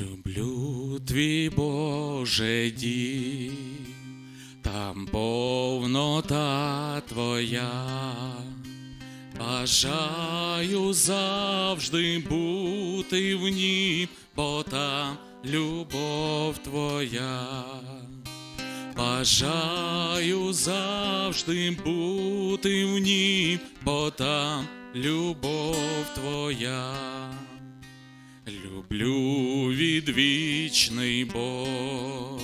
Люблю твій Боже дім, там повнота твоя, бажаю завжди бути в ній, бо там любов твоя. Бажаю завжди бути в ній, бо там любов твоя. Люблю відвічний Бог,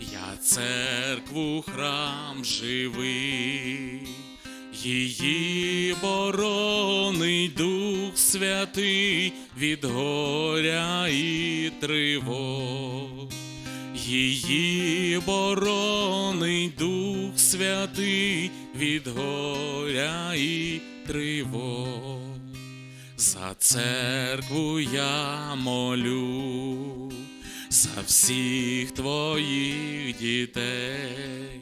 я церкву храм живий, її боронить Дух Святий від горя і тривог. Її боронить Дух Святий від горя і тривог. За церкву я молю, за всіх твоїх дітей.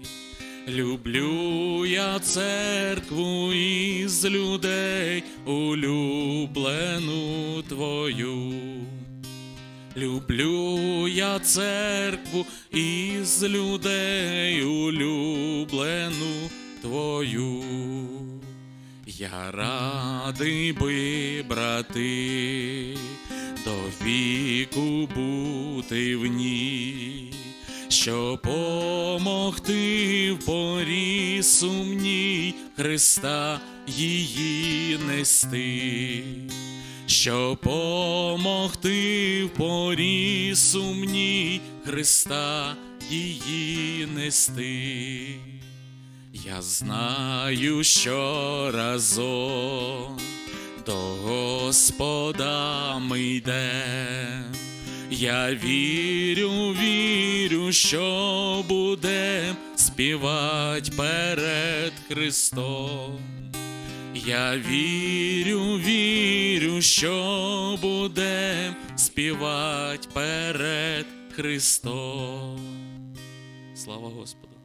Люблю я церкву із людей, улюблену твою. Люблю я церкву із людей, улюблену твою. Я радий брати, до віку бути в ній, щоб помогти в порі сумній Христа її нести, щоб помогти в порі сумній Христа її нести. Я знаю, що разом до Господа ми йдем. Я вірю, вірю, що будем співать перед Христом. Я вірю, вірю, що будем співать перед Христом. Слава Господу!